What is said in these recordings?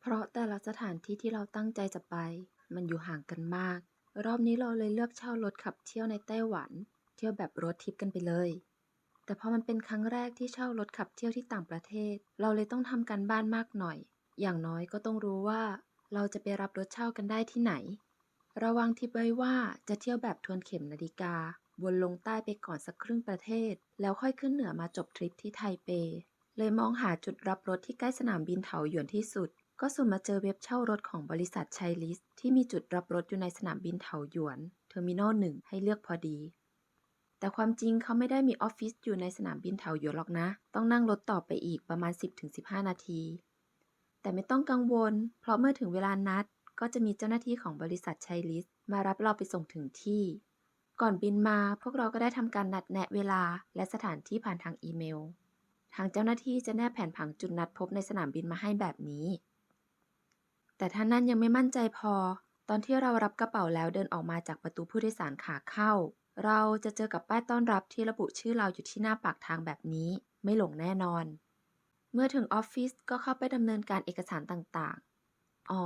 เพราะแต่ละสถานที่ที่เราตั้งใจจะไป มันอยู่ห่างกันมาก รอบนี้เราเลยเลือกเช่ารถขับเที่ยวในไต้หวัน เที่ยวแบบรถทิปกันไปเลย แต่พอมันเป็นครั้งแรกที่เช่ารถขับเที่ยวที่ต่างประเทศ เราเลยต้องทำการบ้านมากหน่อย อย่างน้อยก็ต้องรู้ว่า เราจะไปรับรถเช่ากันได้ที่ไหน ระวังทิปไว้ว่าจะเที่ยวแบบทวนเข็มนาฬิกาวนลงใต้ไปก่อนสักครึ่งประเทศ แล้วค่อยขึ้นเหนือมาจบทริปที่ไทเป เลยมองหาจุดรับรถที่ใกล้สนามบินเถาหยวนที่สุด ก็สุ่มมาเจอเว็บเช่ารถของบริษัทชัยลิสที่มีจุดรับรถอยู่ในสนามบินเถาหยวนเทอร์มินอลหนึ่งให้เลือกพอดี แต่ความจริงเขาไม่ได้มีออฟฟิศอยู่ในสนามบินเถาหยวนหรอกนะ ต้องนั่งรถต่อไปอีกประมาณ 10-15 นาที แต่ไม่ต้องกังวล เพราะเมื่อถึงเวลานัด ก็จะมีเจ้าหน้าที่ของบริษัทชัยลิสมารับเราไปส่งถึงที่ ก่อนบินมาพวกเราก็ได้ทำการนัดแนะเวลาและสถานที่ผ่านทางอีเมล ทางเจ้าหน้าที่จะแนบแผนผังจุดนัดพบในสนามบินมาให้แบบนี้ แต่ถ้านั่นยังไม่มั่นใจพอ ตอนที่เรารับกระเป๋าแล้วเดินออกมาจากประตูผู้โดยสารขาเข้า เราจะเจอกับป้ายต้อนรับที่ระบุชื่อเราอยู่ที่หน้าปากทางแบบนี้ ไม่หลงแน่นอน เมื่อถึงออฟฟิศก็เข้าไปดำเนินการเอกสารต่างๆอ๋อ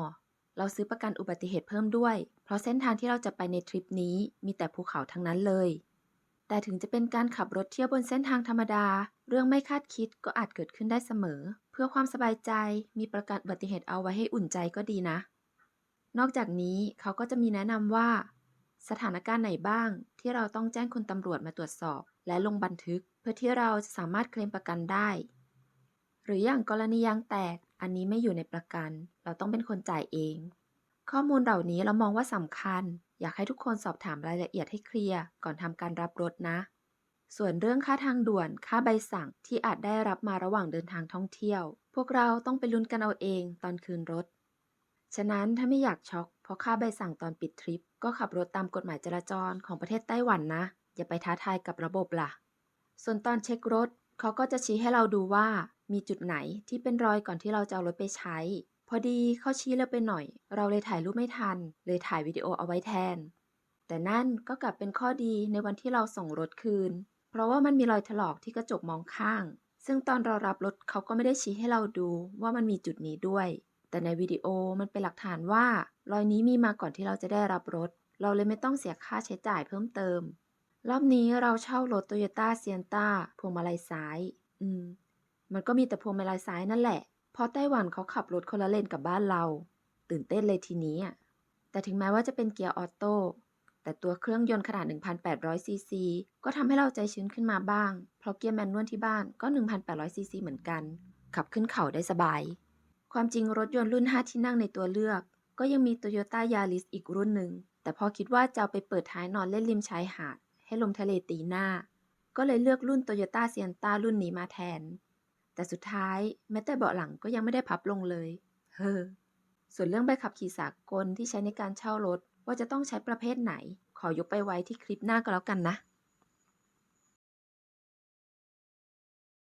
เราซื้อประกันอุบัติเหตุเพิ่มด้วย เพราะเส้นทางที่เราจะไปในทริปนี้มีแต่ภูเขาทั้งนั้นเลย แต่ถึงจะเป็นการขับรถเที่ยวบนเส้นทางธรรมดา เรื่องไม่คาดคิดก็อาจเกิดขึ้นได้เสมอ เพื่อความสบายใจมีประกันอุบัติเหตุเอาไว้ให้อุ่นใจก็ดีนะ นอกจากนี้เขาก็จะมีแนะนำว่า สถานการณ์ไหนบ้างที่เราต้องแจ้งคุณตำรวจมาตรวจสอบ และลงบันทึก เพื่อที่เราจะสามารถเคลมประกันได้ หรืออย่างกรณียางแตกอันนี้ไม่อยู่ในประกัน เราต้องเป็นคนจ่ายเอง ข้อมูลเหล่านี้เรามองว่าสำคัญ อยากให้ทุกคนสอบถามรายละเอียดให้เคลียร์ก่อนทำการรับรถนะ ส่วนเรื่องค่าทางด่วน ค่าใบสั่งที่อาจได้รับมาระหว่างเดินทางท่องเที่ยว พวกเราต้องไปลุ้นกันเอาเองตอนคืนรถ ฉะนั้นถ้าไม่อยากช็อก เพราะค่าใบสั่งตอนปิดทริป ก็ขับรถตามกฎหมายจราจรของประเทศไต้หวันนะ อย่าไปท้าทายกับระบบล่ะ ส่วนตอนเช็ครถเขาก็จะชี้ให้เราดูว่ามีจุดไหนที่เป็นรอยก่อนที่เราจะเอารถไปใช้ พอดีเขาชี้เร็วไปหน่อย เราเลยถ่ายรูปไม่ทัน เลยถ่ายวิดีโอเอาไว้แทน แต่นั่นก็กลับเป็นข้อดีในวันที่เราส่งรถคืน เพราะว่ามันมีรอยถลอกที่กระจกมองข้าง ซึ่งตอนเรารับรถเขาก็ไม่ได้ชี้ให้เราดูว่ามันมีจุดนี้ด้วย แต่ในวิดีโอมันเป็นหลักฐานว่า รอยนี้มีมาก่อนที่เราจะได้รับรถ เราเลยไม่ต้องเสียค่าใช้จ่ายเพิ่มเติม รอบนี้เราเช่ารถโตโยต้าเซียนต้าพวงมาลัยซ้าย อืม มันก็มีแต่พวงมาลัยซ้ายนั่นแหละ เพราะไต้หวันเขาขับรถคนละเลนกับบ้านเรา ตื่นเต้นเลยทีนี้อะแต่ถึงแม้ว่าจะเป็นเกียร์ออโต้แต่ตัวเครื่องยนต์ขนาด 1,800 ซีซี ก็ทำให้เราใจชื้นขึ้นมาบ้าง เพราะเกียร์แมนนวลที่บ้านก็ 1,800 ซีซีเหมือนกัน ขับขึ้นเขาได้สบาย ความจริงรถยนต์รุ่น 5 ที่นั่งในตัวเลือก ก็ยังมี Toyota Yaris อีกรุ่นหนึ่ง แต่พอคิดว่าจะเอาไปเปิดท้ายนอนเล่นริมชายหาด ให้ลมทะเลตีหน้า ก็เลยเลือกรุ่น Toyota Sienna รุ่นนี้มาแทน แต่สุดท้ายแม้แต่เบาะหลังก็ยังไม่ได้พับลงเลย เฮ้อ ส่วนเรื่องใบขับขี่สากลที่ใช้ในการเช่ารถว่าจะต้องใช้ประเภทไหน ขอยกไปไว้ที่คลิปหน้าก็แล้วกันนะ